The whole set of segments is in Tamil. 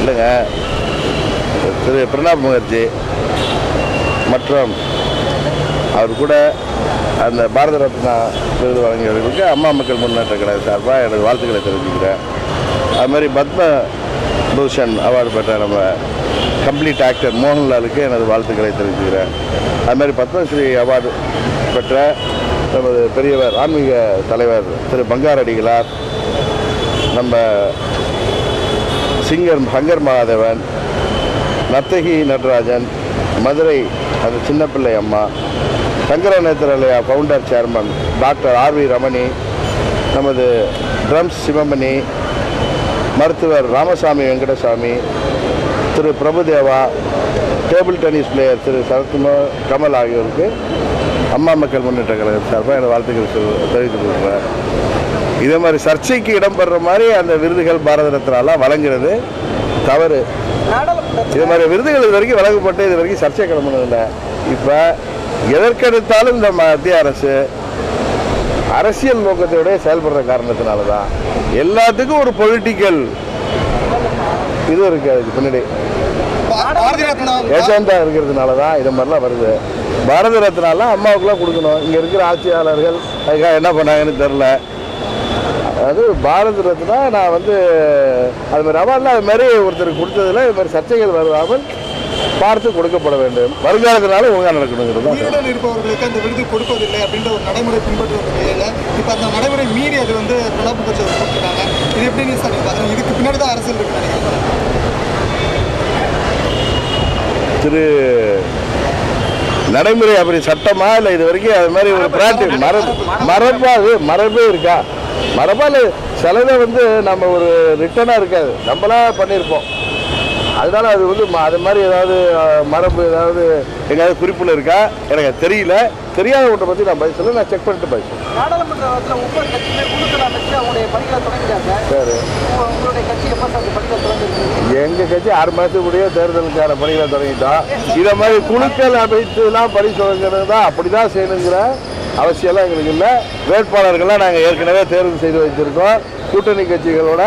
இல்லைங்க. திரு பிரணாப் முகர்ஜி மற்றும் அவர் கூட அந்த பாரத ரத்னா விருது வழங்கியவர்களுக்கு அம்மா மக்கள் முன்னேற்ற கழக சார்பாக எனது வாழ்த்துக்களை தெரிவிச்சுக்கிறேன். அது மாதிரி பத்ம பூஷன் அவார்டு பெற்ற நம்ம கம்ப்ளீட் ஆக்டர் மோகன்லாலுக்கு எனது வாழ்த்துக்களை தெரிவிச்சுக்கிறேன். அது மாதிரி பத்மஸ்ரீ அவார்டு பெற்ற நமது பெரியவர் ஆன்மீக தலைவர் திரு பங்காரடிகளார் நம்ம சிங்கர் சங்கர் மகாதேவன் நர்த்தகி நடராஜன் மதுரை அது சின்னப்பிள்ளை அம்மா Sankara Nethralaya founder chairman doctor R V Ramani நமது ட்ரம்ஸ் சிவமணி மருத்துவர் Ramasamy Venkatasamy Thiru Prabhudeva table tennis player Thiru Sarathkumar Kamal ஆகியோருக்கு அம்மா மக்கள் முன்னேற்ற கழகம் சார்பாக எனது வாழ்த்துக்கள் சொல் தெரிவித்துக் கொள்கிறேன் இதே மாதிரி சர்ச்சைக்கு இடம்பெற மாதிரி அந்த விருதுகள் பாரத ரத்னாலாம் வழங்குறது தவறு. இது மாதிரி விருதுகள் இது வரைக்கும் வழங்கப்பட்டு இது வரைக்கும் சர்ச்சை கிளம்பினதில்லை. இப்போ எதற்கெடுத்தாலும் இந்த மத்திய அரசு அரசியல் நோக்கத்தோட செயல்படுற காரணத்தினால தான் எல்லாத்துக்கும் ஒரு பொலிட்டிக்கல் இது இருக்கு அதுக்கு பின்னாடி. ஏஜெண்டாக இருக்கிறதுனால தான் இது மாதிரிலாம் வருது. பாரத ரத்னாலாம் அம்மாவுக்குலாம் கொடுக்கணும். இங்கே இருக்கிற ஆட்சியாளர்கள் அதுக்காக என்ன பண்ணாங்கன்னு தெரில அது பாரத ரத்னா நான் வந்து அது மாதிரி அவார்டில் அது மாதிரி ஒருத்தருக்கு கொடுத்ததுல இது மாதிரி சர்ச்சைகள் வருவாமல் பார்த்து கொடுக்கப்பட வேண்டும். வருங்காலத்தினால ஒழுங்காக நடக்கணுங்கிறது உயிருடன் இருப்பவர்களுக்கு அந்த விருது கொடுப்பதில்லை அப்படின்ற ஒரு நடைமுறை பின்பற்றி வந்த நிலையில இப்போ அந்த நடைமுறை மீறி அது வந்து பிரணாப் முகர்ஜி இது எப்படி நீ சார் இதுக்கு பின்னாடி தான் அரசியல் இருக்கு நினைக்கிறேன் திரு நடைமுறை அப்படி சட்டமா இல்லை இது வரைக்கும் அது மாதிரி ஒரு பிராக்டிஸ் மரபு மரபா அது மரபே இருக்கா? மரபா இல்லை சிலதை வந்து நம்ம ஒரு ரிட்டனாக இருக்காது. நம்மளா பண்ணியிருப்போம் அதனால அது வந்து அது மாதிரி ஏதாவது மரபு ஏதாவது எங்கேயாவது குறிப்பில் இருக்கா? எனக்கு தெரியல. தெரியாத ஒன்றை பற்றி நான் பதில் சொல்ல நான் செக் பண்ணிட்டு பதில் சொல்றேன். நாடாளுமன்றத்தில் ஒவ்வொரு கட்சியுமே குழுக்கள் அமைச்சு அவங்களுடைய பணிகளை தொடங்கிட்டாங்க. சரி. உங்க- உங்களுடைய கட்சி எப்போ பணிகளை எங்க கட்சி ஆறு மாதத்துக்குள்ளேயே தேர்தலுக்கான பணிகளை தொடங்கிட்டோம் இதை மாதிரி குழுக்கள் அமைத்துலாம் பணி தான் அப்படி தான் செய்யணுங்கிற அவசியம்லாம் எங்களுக்கு இல்லை. வேட்பாளர்கள்லாம் நாங்கள் ஏற்கனவே தேர்வு செய்து வச்சுருக்கோம் கூட்டணி கட்சிகளோட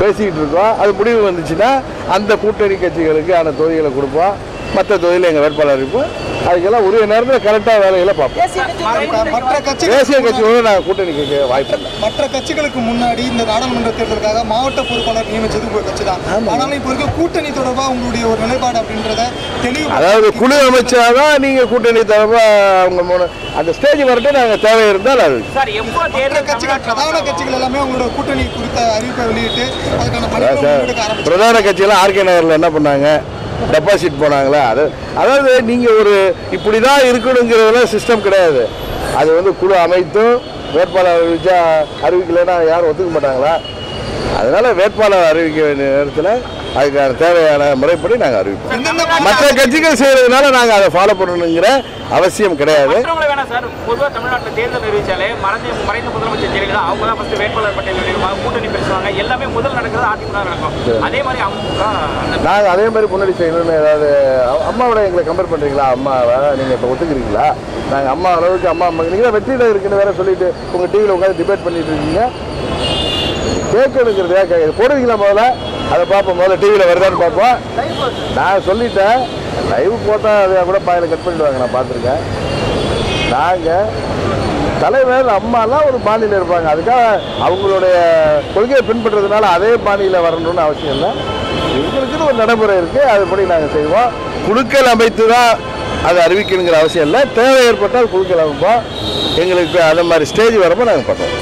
பேசிக்கிட்டு இருக்கோம். அது முடிவு வந்துச்சுன்னா அந்த கூட்டணி கட்சிகளுக்கு ஆன தொகுதிகளை கொடுப்போம். மற்ற தொகுதியில் எங்கள் வேட்பாளர் இருப்போம் அதுக்கெல்லாம் உரிய நேரத்தில் கரெக்டாக வேலைகளை பார்ப்போம். தேசிய கட்சி மற்ற கட்சிகள் தேசிய கட்சியோடு நாங்கள் கூட்டணி கேட்க வாய்ப்பு இல்லை. மற்ற கட்சிகளுக்கு முன்னாடி இந்த நாடாளுமன்ற தேர்தலுக்காக மாவட்ட பொறுப்பாளர் நியமிச்சது உங்க கட்சி தான். ஆனாலும் இப்போ இருக்க கூட்டணி தொடர்பாக உங்களுடைய ஒரு நிலைப்பாடு அப்படின்றத தெளிவு அதாவது குழு அமைச்சாதான் நீங்கள் கூட்டணி தரப்பா அவங்க மூணு அந்த ஸ்டேஜ் வரட்டும் நாங்கள் தேவை இருந்தால் அது. மற்ற கட்சிகள் பிரதான கட்சிகள் எல்லாமே உங்களோட கூட்டணி குறித்த அறிவிப்பை வெளியிட்டு அதுக்கான பிரதான கட்சியெல்லாம் ஆர்கே நகரில் என்ன பண்ணாங்க? டெபாசிட் போனாங்களா? அது அதாவது நீங்கள் ஒரு இப்படி தான் இருக்கணுங்கிறதுலாம் சிஸ்டம் கிடையாது. அது வந்து குழு அமைத்தும் வேட்பாளர் அறிவிச்சா அறிவிக்கலைன்னா யாரும் ஒத்துக்க மாட்டாங்களா? அதனால வேட்பாளர் அறிவிக்க வேண்டிய நேரத்தில் அதுக்கான தேவையான முறைப்படி நாங்கள் அறிவிப்போம். மற்ற கட்சிகள் செய்கிறதுனால நாங்கள் அதை ஃபாலோ பண்ணணுங்கிற அவசியம் கிடையாது. பொதுவாக தமிழ்நாட்டில் தேர்தல் அறிவிச்சாலே மறைந்த மறைந்த முதலமைச்சர் ஜெயலலிதா அவங்க தான் ஃபர்ஸ்ட் வேட்பாளர் பட்டியல் கூட்டணி பேசுவாங்க எல்லாமே முதல் நடக்கிறது அதிமுக நடக்கும். அதே மாதிரி அவங்க நாங்கள் அதே மாதிரி முன்னாடி செய்யணும்னு ஏதாவது அம்மாவோட எங்களை கம்பேர் பண்ணுறீங்களா அம்மாவை நீங்கள் இப்போ ஒத்துக்கிறீங்களா? நாங்கள் அம்மா அளவுக்கு அம்மா அம்மா நீங்கள் வெற்றியில் இருக்குன்னு வேற சொல்லிட்டு உங்கள் டிவியில் உட்காந்து டிபேட் பண்ணிட்டு இருக்கீங்க. கேட்கணுங்கிறதே கேட்க போடுவீங்களா முதல்ல? அதை பார்ப்போம் முதல்ல டிவியில் வருதான்னு பார்ப்போம். நான் சொல்லிட்டேன் லைவ் போட்டால் அதை கூட பாயில் கட் பண்ணிடுவாங்க நான் பார்த்துருக்கேன். நாங்கள் தலைவர் அம்மாலாம் ஒரு பாணியில் இருப்பாங்க. அதுக்காக அவங்களுடைய கொள்கையை பின்பற்றுறதுனால அதே பாணியில் வரணும்னு அவசியம் இல்லை. ஒரு நடைமுறை இருக்குது அதுபடி நாங்கள் செய்வோம். குழுக்கள் அமைத்து தான் அதை அறிவிக்கணுங்கிற அவசியம் இல்லை. தேவை ஏற்பட்டால் குழுக்கள் அமைப்போம். எங்களுக்கு அந்த மாதிரி ஸ்டேஜ் வரப்போ நாங்கள் பண்ணுவோம்.